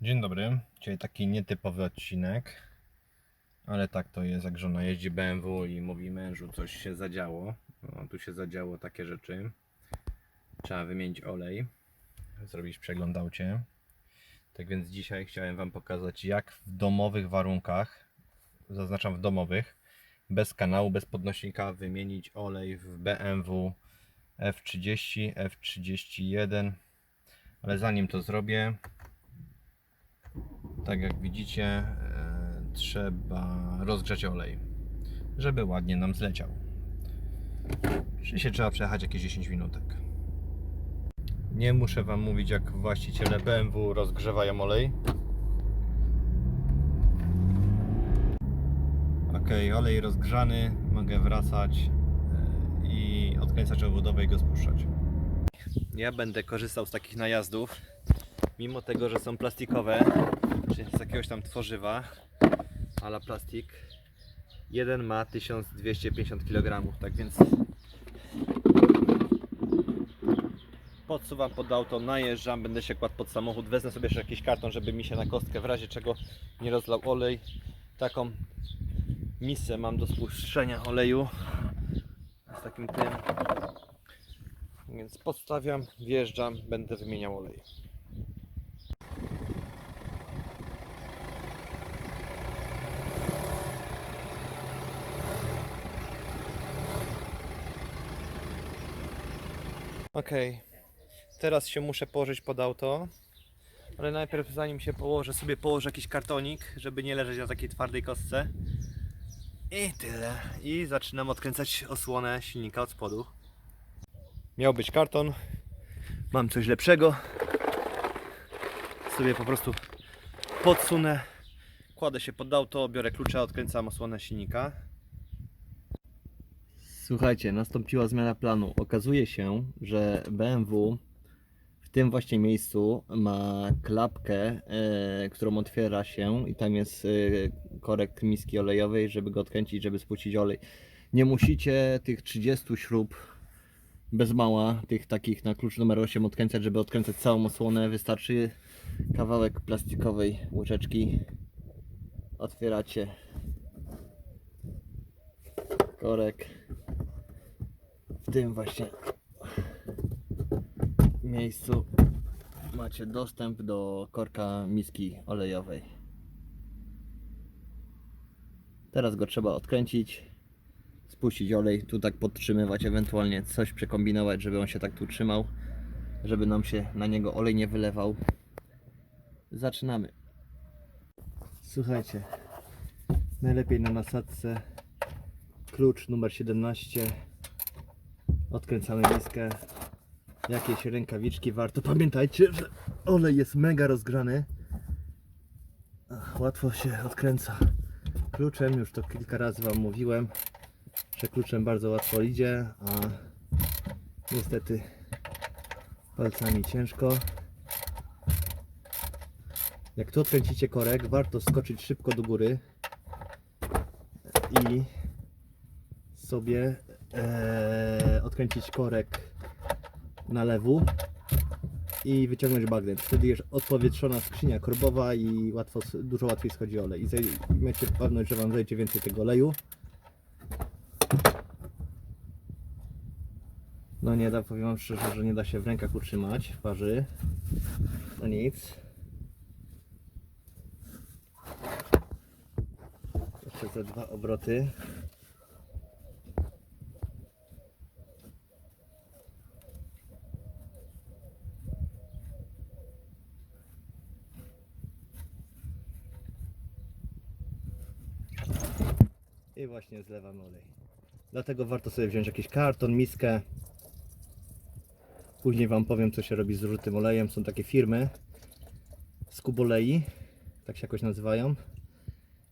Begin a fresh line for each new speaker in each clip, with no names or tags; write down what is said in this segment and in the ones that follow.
Dzień dobry. Dzisiaj taki nietypowy odcinek, ale tak to jest, jak żona jeździ BMW i mówi mężu, coś się zadziało. No, tu się zadziało takie rzeczy. Trzeba wymienić olej, zrobić przegląd aucie. Tak więc dzisiaj chciałem Wam pokazać, jak w domowych warunkach, zaznaczam w domowych, bez kanału, bez podnośnika, wymienić olej w BMW F30, F31. Ale zanim to zrobię, tak jak widzicie, e, trzeba rozgrzać olej, żeby ładnie nam zleciał. Czyli się trzeba przejechać jakieś 10 minutek. Nie muszę Wam mówić, jak właściciele BMW rozgrzewają olej. Ok, olej rozgrzany, mogę wracać e, i obwodowę i go spuszczać. Ja będę korzystał z takich najazdów, mimo tego, że są plastikowe, czyli z jakiegoś tam tworzywa, ala plastik. Jeden ma 1250 kg, tak więc podsuwam pod auto, najeżdżam, będę się kładł pod samochód, wezmę sobie jeszcze jakiś karton, żeby mi się na kostkę w razie czego nie rozlał olej. Taką misę mam do spuszczenia oleju z takim tym. Więc podstawiam, wjeżdżam, będę wymieniał olej. Ok, teraz się muszę położyć pod auto, ale najpierw zanim się położę, sobie położę jakiś kartonik, żeby nie leżeć na takiej twardej kostce. I tyle. I zaczynam odkręcać osłonę silnika od spodu. Miał być karton, mam coś lepszego. Sobie po prostu podsunę, kładę się pod auto, biorę klucze, odkręcam osłonę silnika. Słuchajcie, nastąpiła zmiana planu. Okazuje się, że BMW w tym właśnie miejscu ma klapkę, e, którą otwiera się i tam jest e, korek miski olejowej, żeby go odkręcić, żeby spuścić olej. Nie musicie tych 30 śrub bez mała, tych takich na klucz numer 8 odkręcać, żeby odkręcać całą osłonę. Wystarczy kawałek plastikowej łyżeczki. Otwieracie korek w tym właśnie miejscu macie dostęp do korka miski olejowej. Teraz go trzeba odkręcić, spuścić olej, tu tak podtrzymywać, ewentualnie coś przekombinować, żeby on się tak tu trzymał, żeby nam się na niego olej nie wylewał. Zaczynamy. Słuchajcie, najlepiej na nasadce klucz numer 17 odkręcamy miskę. Jakieś rękawiczki warto. Pamiętajcie, że olej jest mega rozgrzany. Łatwo się odkręca. Kluczem, już to kilka razy wam mówiłem że kluczem bardzo łatwo idzie a niestety palcami ciężko. Jak tu odkręcicie korek warto skoczyć szybko do góry i sobie e, odkręcić korek na lewu i wyciągnąć bagnet. Wtedy jest odpowietrzona skrzynia korbowa i łatwo, dużo łatwiej schodzi olej. I macie pewność, że Wam zejdzie więcej tego oleju. No nie da, powiem Wam szczerze, że nie da się w rękach utrzymać parzy. No nic. Jeszcze te dwa obroty. I właśnie zlewamy olej. Dlatego warto sobie wziąć jakiś karton, miskę. Później Wam powiem, co się robi z zużytym olejem. Są takie firmy z kubolei, tak się jakoś nazywają.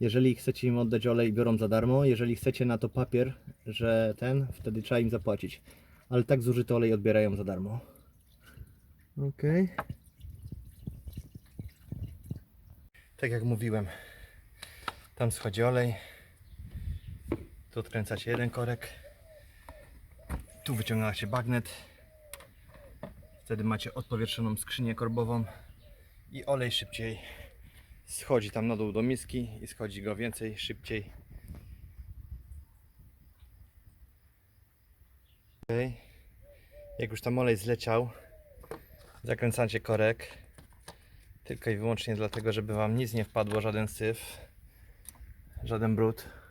Jeżeli chcecie im oddać olej, biorą za darmo. Jeżeli chcecie na to papier, że ten, wtedy trzeba im zapłacić. Ale tak zużyty olej odbierają za darmo. Ok. Tak jak mówiłem, tam schodzi olej. Tu odkręcacie jeden korek. Tu wyciągacie bagnet. Wtedy macie odpowietrzoną skrzynię korbową i olej szybciej schodzi tam na dół do miski i schodzi go więcej, szybciej. Okej. Jak już tam olej zleciał, zakręcacie korek. Tylko i wyłącznie dlatego, żeby Wam nic nie wpadło, żaden syf, żaden brud.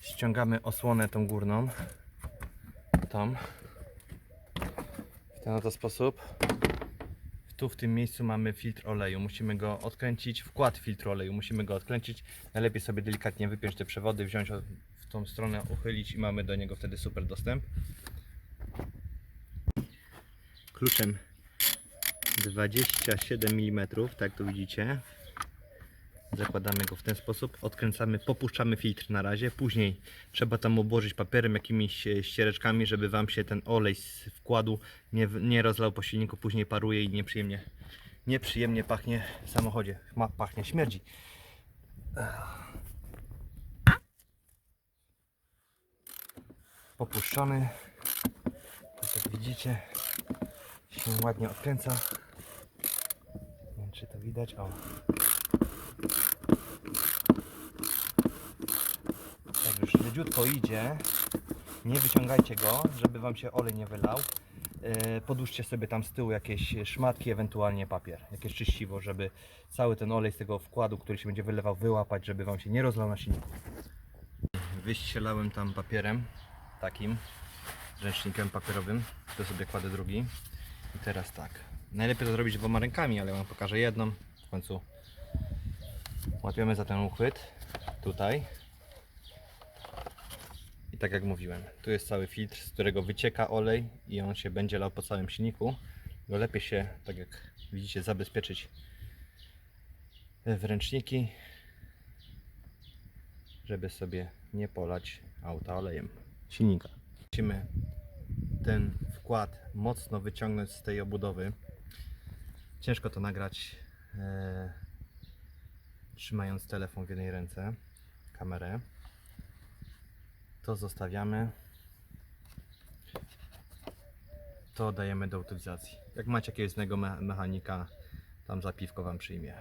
Ściągamy osłonę tą górną. Tą. W ten oto sposób. Tu w tym miejscu mamy filtr oleju. Musimy go odkręcić, wkład filtru oleju. Musimy go odkręcić. Najlepiej sobie delikatnie wypiąć te przewody, wziąć w tą stronę, uchylić i mamy do niego wtedy super dostęp. Kluczem 27 mm, tak tu widzicie. Zakładamy go w ten sposób, odkręcamy, popuszczamy filtr na razie, później trzeba tam obłożyć papierem, jakimiś e, ściereczkami, żeby Wam się ten olej z wkładu nie, nie rozlał po silniku, później paruje i nieprzyjemnie, nieprzyjemnie pachnie w samochodzie, Ma, pachnie, śmierdzi. Popuszczony, tak jak widzicie, się ładnie odkręca. Nie wiem czy to widać, o. Leciutko idzie, nie wyciągajcie go, żeby Wam się olej nie wylał. Yy, Podłóżcie sobie tam z tyłu jakieś szmatki, ewentualnie papier, jakieś czyściwo, żeby cały ten olej z tego wkładu, który się będzie wylewał, wyłapać, żeby Wam się nie rozlał na silniku. Wyścielałem tam papierem, takim, ręcznikiem papierowym, to sobie kładę drugi. I teraz tak, najlepiej to zrobić dwoma rękami, ale Wam pokażę jedną, w końcu łapiemy za ten uchwyt, tutaj, tak jak mówiłem, tu jest cały filtr, z którego wycieka olej i on się będzie lał po całym silniku. Go lepiej się, tak jak widzicie, zabezpieczyć w ręczniki, żeby sobie nie polać auta olejem silnika. Musimy ten wkład mocno wyciągnąć z tej obudowy. Ciężko to nagrać e, trzymając telefon w jednej ręce, kamerę to zostawiamy. To dajemy do utylizacji. Jak macie jakiegoś innego me- mechanika, tam zapiwko Wam przyjmie.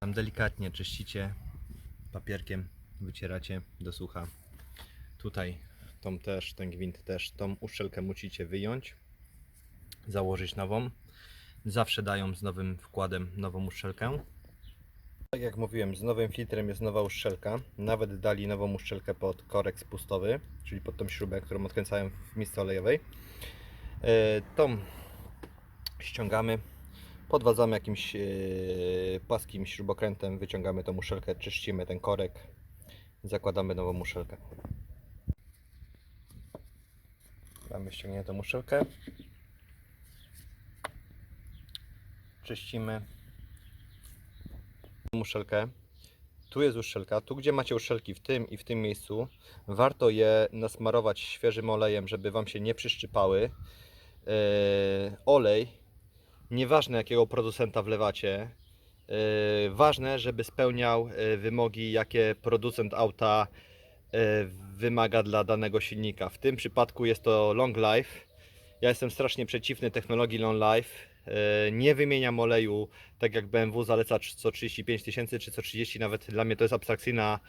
Tam delikatnie czyścicie papierkiem, wycieracie do sucha. Tutaj tą też, ten gwint też, tą uszczelkę musicie wyjąć, założyć nową. Zawsze dają z nowym wkładem nową uszczelkę. Tak jak mówiłem, z nowym filtrem jest nowa uszczelka. Nawet dali nową uszczelkę pod korek spustowy, czyli pod tą śrubę, którą odkręcają w misce olejowej. E, Tą ściągamy, podwadzamy jakimś e, płaskim śrubokrętem, wyciągamy tą uszczelkę, czyścimy ten korek, zakładamy nową uszczelkę. Mamy ściągniętą uszczelkę. Czyścimy uszczelkę. Tu jest uszczelka. Tu, gdzie macie uszczelki w tym i w tym miejscu, warto je nasmarować świeżym olejem, żeby Wam się nie przyszczypały. Yy, olej, nieważne jakiego producenta wlewacie, yy, ważne, żeby spełniał yy, wymogi, jakie producent auta yy, wymaga dla danego silnika. W tym przypadku jest to long life. Ja jestem strasznie przeciwny technologii long life. E, Nie wymieniam oleju, tak jak BMW zaleca co 35 tysięcy czy co 30, nawet dla mnie to jest abstrakcyjna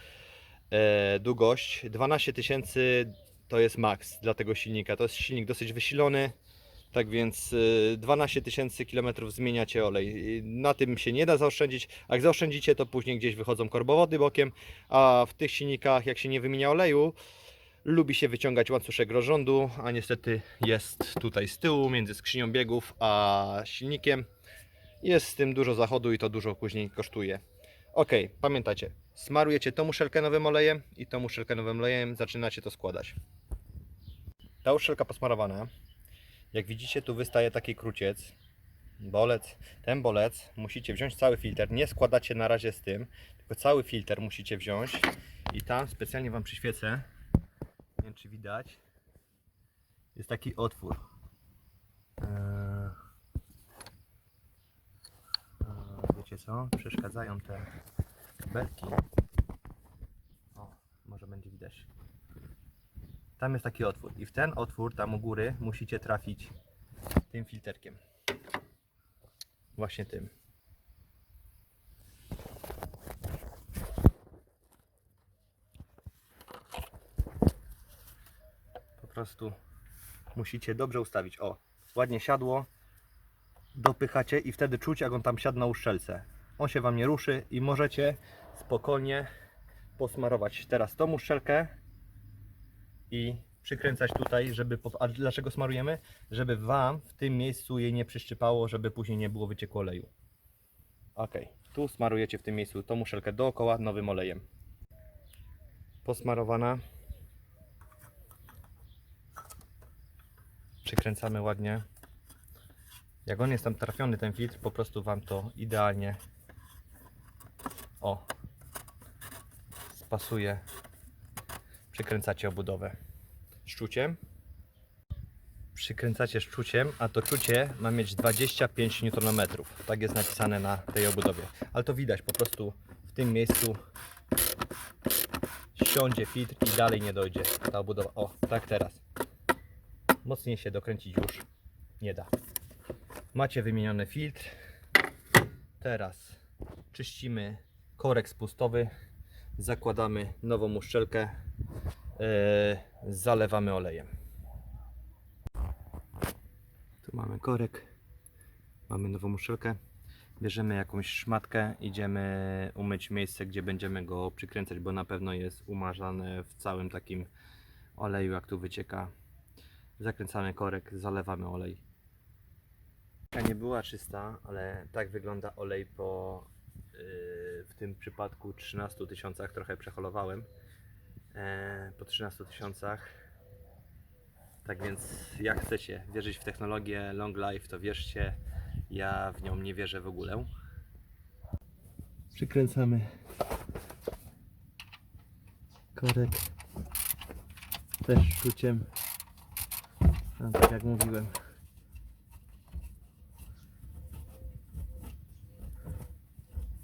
e, długość. 12 tysięcy to jest maks dla tego silnika. To jest silnik dosyć wysilony, tak więc e, 12 tysięcy kilometrów zmieniacie olej. Na tym się nie da zaoszczędzić. Jak zaoszczędzicie, to później gdzieś wychodzą korbowody bokiem, a w tych silnikach, jak się nie wymienia oleju, lubi się wyciągać łańcuszek rozrządu, a niestety jest tutaj z tyłu, między skrzynią biegów a silnikiem. Jest z tym dużo zachodu i to dużo później kosztuje. Ok, pamiętajcie, smarujecie tą muszelkę nowym olejem i tą muszelkę nowym olejem zaczynacie to składać. Ta muszelka posmarowana, jak widzicie tu wystaje taki kruciec, bolec. Ten bolec musicie wziąć cały filtr, nie składacie na razie z tym, tylko cały filtr musicie wziąć i tam specjalnie Wam przyświecę, wiem czy widać, jest taki otwór. Eee, eee, Wiecie co? Przeszkadzają te belki. O, może będzie widać. Tam jest taki otwór i w ten otwór tam u góry musicie trafić tym filterkiem. właśnie tym. Po prostu musicie dobrze ustawić. O, ładnie siadło. Dopychacie i wtedy czuć, jak on tam siadł na uszczelce. On się wam nie ruszy i możecie spokojnie posmarować teraz tą uszczelkę i przykręcać tutaj, żeby. A dlaczego smarujemy? Żeby wam w tym miejscu jej nie przyszczypało, żeby później nie było wycieku oleju. Ok, tu smarujecie w tym miejscu tą muszelkę dookoła nowym olejem. Posmarowana. Przykręcamy ładnie. Jak on jest tam trafiony, ten filtr, po prostu Wam to idealnie o spasuje. Przykręcacie obudowę szczuciem. Przykręcacie szczuciem, a to czucie ma mieć 25 Nm. Tak jest napisane na tej obudowie. Ale to widać po prostu w tym miejscu siądzie filtr i dalej nie dojdzie ta obudowa. O, tak teraz. Mocniej się dokręcić już nie da. Macie wymieniony filtr. Teraz czyścimy korek spustowy. Zakładamy nową uszczelkę. Yy, zalewamy olejem. Tu mamy korek. Mamy nową uszczelkę. Bierzemy jakąś szmatkę, idziemy umyć miejsce, gdzie będziemy go przykręcać, bo na pewno jest umarzane w całym takim oleju, jak tu wycieka. Zakręcamy korek, zalewamy olej. Nie była czysta, ale tak wygląda olej po yy, w tym przypadku 13 tysiącach. Trochę przeholowałem. E, po 13 tysiącach. Tak więc, jak chcecie wierzyć w technologię long life, to wierzcie. Ja w nią nie wierzę w ogóle. Przykręcamy korek też szczuciem. No, tak jak mówiłem.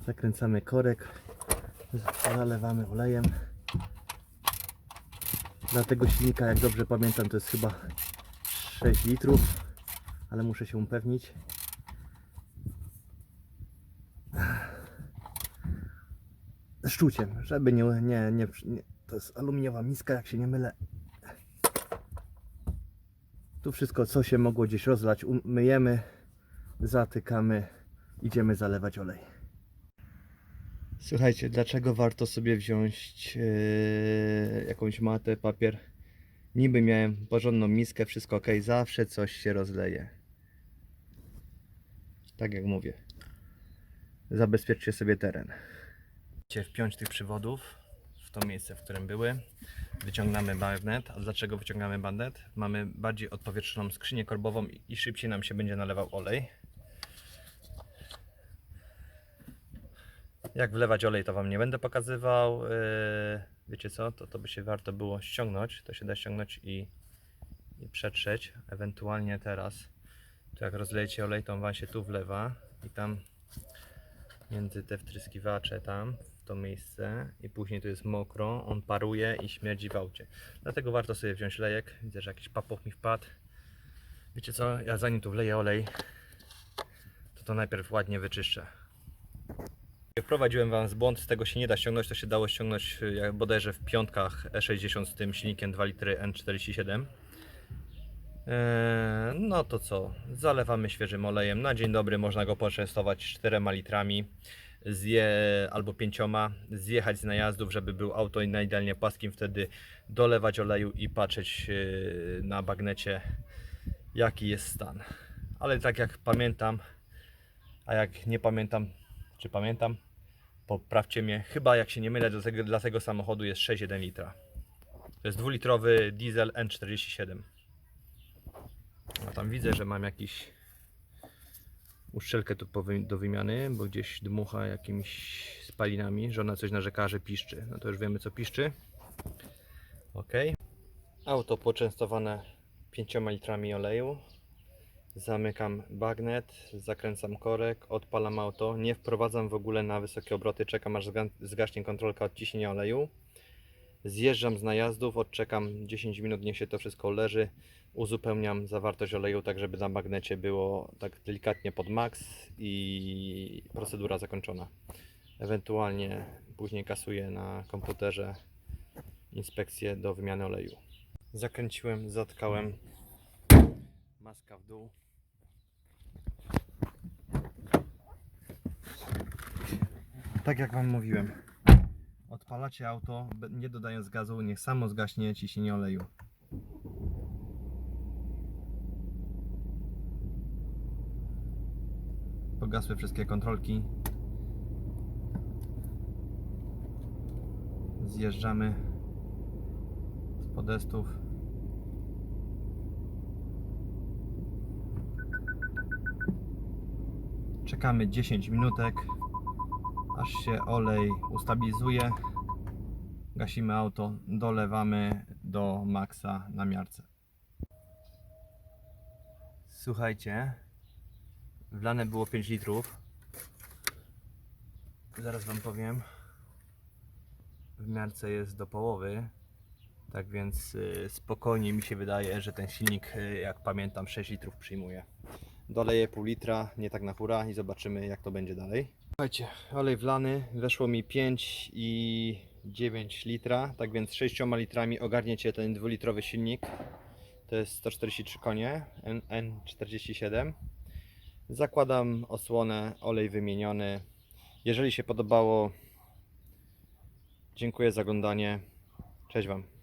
Zakręcamy korek, zalewamy olejem. Dla tego silnika, jak dobrze pamiętam, to jest chyba 6 litrów, ale muszę się upewnić. Szczuciem, żeby nie, nie, nie, nie. To jest aluminiowa miska, jak się nie mylę. Tu wszystko, co się mogło gdzieś rozlać, myjemy, zatykamy, idziemy zalewać olej. Słuchajcie, dlaczego warto sobie wziąć yy, jakąś matę, papier? Niby miałem porządną miskę, wszystko ok, zawsze coś się rozleje. Tak jak mówię. Zabezpieczcie sobie teren. Chcecie wpiąć tych przewodów w to miejsce, w którym były. Wyciągnamy magnet. A dlaczego wyciągamy magnet? Mamy bardziej odpowietrzoną skrzynię korbową i- szybciej nam się będzie nalewał olej. Jak wlewać olej, to Wam nie będę pokazywał. Yy, Wiecie co? To, to by się warto było ściągnąć. To się da ściągnąć i, i przetrzeć. Ewentualnie teraz, to jak rozlejecie olej, to on Wam się tu wlewa i tam między te wtryskiwacze tam, w to miejsce i później tu jest mokro, on paruje i śmierdzi w aucie. Dlatego warto sobie wziąć lejek. Widzę, że jakiś papuch mi wpadł. Wiecie co? Ja zanim tu wleję olej, to to najpierw ładnie wyczyszczę. Wprowadziłem Wam z błąd, z tego się nie da ściągnąć, to się dało ściągnąć jak bodajże w piątkach E60 z tym silnikiem 2 litry N47. Eee, No to co, zalewamy świeżym olejem. Na dzień dobry można go poczęstować 4 litrami zje, albo 5, zjechać z najazdów, żeby był auto na idealnie płaskim, wtedy dolewać oleju i patrzeć yy, na bagnecie jaki jest stan. Ale tak jak pamiętam, a jak nie pamiętam, czy pamiętam, poprawcie mnie, chyba jak się nie mylę, dla tego samochodu jest 6,1 litra. To jest dwulitrowy diesel N47. A tam widzę, że mam jakiś uszczelkę tu do wymiany, bo gdzieś dmucha jakimiś spalinami. Żona coś narzeka, że piszczy. No to już wiemy co piszczy. Ok. Auto poczęstowane 5 litrami oleju. Zamykam bagnet, zakręcam korek, odpalam auto. Nie wprowadzam w ogóle na wysokie obroty, czekam aż zga- zgaśnie kontrolka odciśnienia oleju. Zjeżdżam z najazdów, odczekam 10 minut, niech się to wszystko leży. Uzupełniam zawartość oleju, tak żeby na magnecie było tak delikatnie pod max i procedura zakończona. Ewentualnie później kasuję na komputerze inspekcję do wymiany oleju. Zakręciłem, zatkałem maska w dół. Tak jak Wam mówiłem, odpalacie auto, nie dodając gazu, niech samo zgaśnie ciśnienie oleju. Pogasły wszystkie kontrolki. Zjeżdżamy z podestów. Czekamy 10 minutek, aż się olej ustabilizuje. Gasimy auto, dolewamy do maksa na miarce. Słuchajcie, wlane było 5 litrów. Zaraz Wam powiem. W miarce jest do połowy. Tak więc y, spokojnie mi się wydaje, że ten silnik, y, jak pamiętam, 6 litrów przyjmuje. Doleję pół litra, nie tak na hura i zobaczymy jak to będzie dalej. Słuchajcie, olej wlany, weszło mi 5 i 9 litra, tak więc 6 litrami ogarniecie ten 2-litrowy silnik. To jest 143 konie, N- N47. Zakładam osłonę, olej wymieniony. Jeżeli się podobało, dziękuję za oglądanie. Cześć Wam.